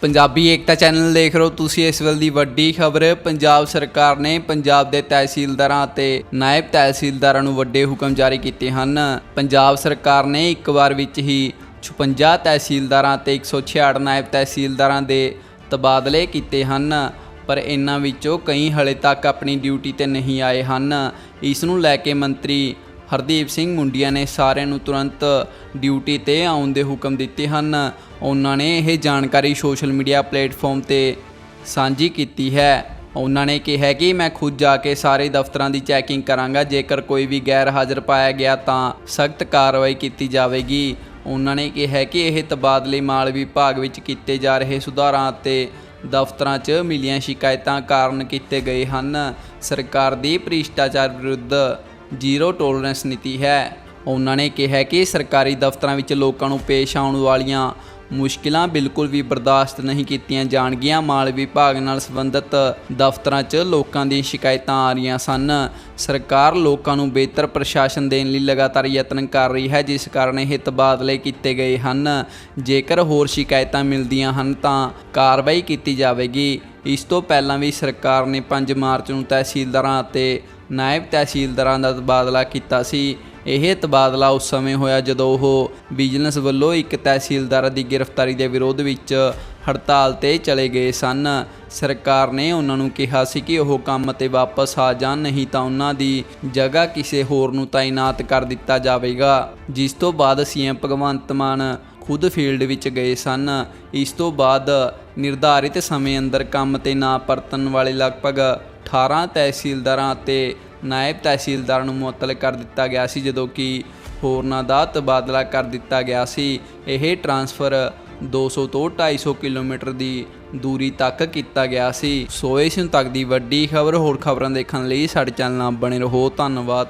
ਪੰਜਾਬੀ ਏਕਤਾ channel ਦੇਖ ਰਹੇ ਹੋ ਤੁਸੀਂ ਇਸ ਵੇਲੇ ਦੀ ਵੱਡੀ ਖਬਰ। ਪੰਜਾਬ ਸਰਕਾਰ ਨੇ ਪੰਜਾਬ ਦੇ ਤਹਿਸੀਲਦਾਰਾਂ ਅਤੇ ਨਾਇਬ ਤਹਿਸੀਲਦਾਰਾਂ ਨੂੰ ਵੱਡੇ ਹੁਕਮ ਜਾਰੀ ਕੀਤੇ ਹਨ। ਪੰਜਾਬ ਸਰਕਾਰ ਨੇ ਇੱਕ ਵਾਰ ਵਿੱਚ ਹੀ 56 ਤਹਿਸੀਲਦਾਰਾਂ ਤੇ 166 ਨਾਇਬ ਤਹਿਸੀਲਦਾਰਾਂ ਦੇ ਤਬਾਦਲੇ ਕੀਤੇ ਹਨ। ਪਰ ਇਹਨਾਂ ਵਿੱਚੋਂ ਕਈ ਹਲੇ ਤੱਕ ਆਪਣੀ ਡਿਊਟੀ ਤੇ ਨਹੀਂ ਆਏ ਹਨ। ਇਸ ਨੂੰ ਲੈ ਕੇ ਮੰਤਰੀ ਹਰਦੀਪ ਸਿੰਘ ਮੁੰਡੀਆਂ ਨੇ ਸਾਰਿਆਂ ਨੂੰ ਤੁਰੰਤ ਡਿਊਟੀ ਤੇ ਆਉਣ ਦੇ ਹੁਕਮ ਦਿੱਤੇ ਹਨ। ਉਹਨਾਂ ਨੇ ਇਹ ਜਾਣਕਾਰੀ ਸੋਸ਼ਲ ਮੀਡੀਆ ਪਲੇਟਫਾਰਮ ਤੇ ਸਾਂਝੀ ਕੀਤੀ ਹੈ। ਉਹਨਾਂ ਨੇ ਕਿਹਾ ਕਿ ਮੈਂ ਖੁਦ ਜਾ ਕੇ ਸਾਰੇ ਦਫ਼ਤਰਾਂ ਦੀ ਚੈਕਿੰਗ ਕਰਾਂਗਾ। ਜੇਕਰ ਕੋਈ ਵੀ ਗੈਰ ਹਾਜ਼ਰ ਪਾਇਆ ਗਿਆ ਤਾਂ ਸਖਤ ਕਾਰਵਾਈ ਕੀਤੀ ਜਾਵੇਗੀ। ਉਹਨਾਂ ਨੇ ਕਿਹਾ ਕਿ ਇਹ ਤਬਾਦਲੇ ਮਾਲ ਵਿਭਾਗ ਵਿੱਚ ਕੀਤੇ ਜਾ ਰਹੇ ਸੁਧਾਰਾਂ ਅਤੇ ਦਫ਼ਤਰਾਂ 'ਚ ਮਿਲੀਆਂ ਸ਼ਿਕਾਇਤਾਂ ਕਾਰਨ ਕੀਤੇ ਗਏ ਹਨ। ਸਰਕਾਰ ਦੀ ਭ੍ਰਿਸ਼ਟਾਚਾਰ ਵਿਰੁੱਧ ਜ਼ੀਰੋ ਟੋਲਰੈਂਸ ਨੀਤੀ ਹੈ। ਉਹਨਾਂ ਨੇ ਕਿਹਾ ਕਿ ਸਰਕਾਰੀ ਦਫ਼ਤਰਾਂ ਵਿੱਚ ਲੋਕਾਂ ਨੂੰ ਪੇਸ਼ ਆਉਣ ਵਾਲੀਆਂ ਮੁਸ਼ਕਿਲਾਂ ਬਿਲਕੁਲ ਵੀ ਬਰਦਾਸ਼ਤ ਨਹੀਂ ਕੀਤੀਆਂ ਜਾਣਗੀਆਂ। ਮਾਲ ਵਿਭਾਗ ਨਾਲ ਸੰਬੰਧਿਤ ਦਫ਼ਤਰਾਂ 'ਚ ਲੋਕਾਂ ਦੀ ਸ਼ਿਕਾਇਤਾਂ ਆ ਰਹੀਆਂ ਸਨ। ਸਰਕਾਰ ਲੋਕਾਂ ਨੂੰ ਬਿਹਤਰ ਪ੍ਰਸ਼ਾਸਨ ਦੇਣ ਲਈ ਲਗਾਤਾਰ ਯਤਨ ਕਰ ਰਹੀ ਹੈ, ਜਿਸ ਕਾਰਨ ਇਹ ਤਬਾਦਲੇ ਕੀਤੇ ਗਏ ਹਨ। ਜੇਕਰ ਹੋਰ ਸ਼ਿਕਾਇਤਾਂ ਮਿਲਦੀਆਂ ਹਨ, ਤਾਂ ਕਾਰਵਾਈ ਕੀਤੀ ਜਾਵੇਗੀ। ਇਸ ਤੋਂ ਪਹਿਲਾਂ ਵੀ ਸਰਕਾਰ ਨੇ 5 ਮਾਰਚ ਨੂੰ ਤਹਿਸੀਲਦਾਰਾਂ ਅਤੇ ਨਾਇਬ ਤਹਿਸੀਲਦਾਰਾਂ ਦਾ ਤਬਾਦਲਾ ਕੀਤਾ ਸੀ। ਇਹ ਤਬਾਦਲਾ ਉਸ ਸਮੇਂ ਹੋਇਆ ਜਦੋਂ ਉਹ ਵਿਜੀਲੈਂਸ ਵੱਲੋਂ ਇੱਕ ਤਹਿਸੀਲਦਾਰ ਦੀ ਗ੍ਰਿਫਤਾਰੀ ਦੇ ਵਿਰੋਧ ਵਿੱਚ ਹੜਤਾਲ ਤੇ ਚਲੇ ਗਏ ਸਨ। ਸਰਕਾਰ ਨੇ ਉਹਨਾਂ ਨੂੰ ਕਿਹਾ ਸੀ ਕਿ ਉਹ ਕੰਮ ਤੇ ਵਾਪਸ ਆ ਜਾਣ, ਨਹੀਂ ਤਾਂ ਉਹਨਾਂ ਦੀ ਜਗ੍ਹਾ ਕਿਸੇ ਹੋਰ ਨੂੰ ਤਾਇਨਾਤ ਕਰ ਦਿੱਤਾ ਜਾਵੇਗਾ। ਜਿਸ ਤੋਂ ਬਾਅਦ ਸੀਐਮ ਭਗਵੰਤ ਮਾਨ ਖੁਦ ਫੀਲਡ ਵਿੱਚ ਗਏ ਸਨ। ਇਸ ਤੋਂ ਬਾਅਦ ਨਿਰਧਾਰਿਤ ਸਮੇਂ ਅੰਦਰ ਕੰਮ ਤੇ ਨਾ ਪਰਤਣ ਵਾਲੇ ਲਗਭਗ 18 ਤਹਿਸੀਲਦਾਰਾਂ ਅਤੇ ਨਾਇਬ ਤਹਿਸੀਲਦਾਰਾਂ ਨੂੰ ਮੁਅੱਤਲ ਕਰ ਦਿੱਤਾ ਗਿਆ ਸੀ, ਜਦੋਂ ਕਿ ਹੋਰਨਾਂ ਦਾ ਤਬਾਦਲਾ ਕਰ ਦਿੱਤਾ ਗਿਆ ਸੀ। ਇਹ ਟਰਾਂਸਫਰ 200 ਤੋਂ 250 ਕਿਲੋਮੀਟਰ ਦੀ ਦੂਰੀ ਤੱਕ ਕੀਤਾ ਗਿਆ ਸੀ। ਸੋ ਇਸ ਨੂੰ ਤੱਕ ਦੀ ਵੱਡੀ ਖਬਰ ਹੋਰ ਖਬਰਾਂ ਦੇਖਣ ਲਈ ਸਾਡੇ ਚੈਨਲ ਨਾਲ ਬਣੇ ਰਹੋ। ਧੰਨਵਾਦ।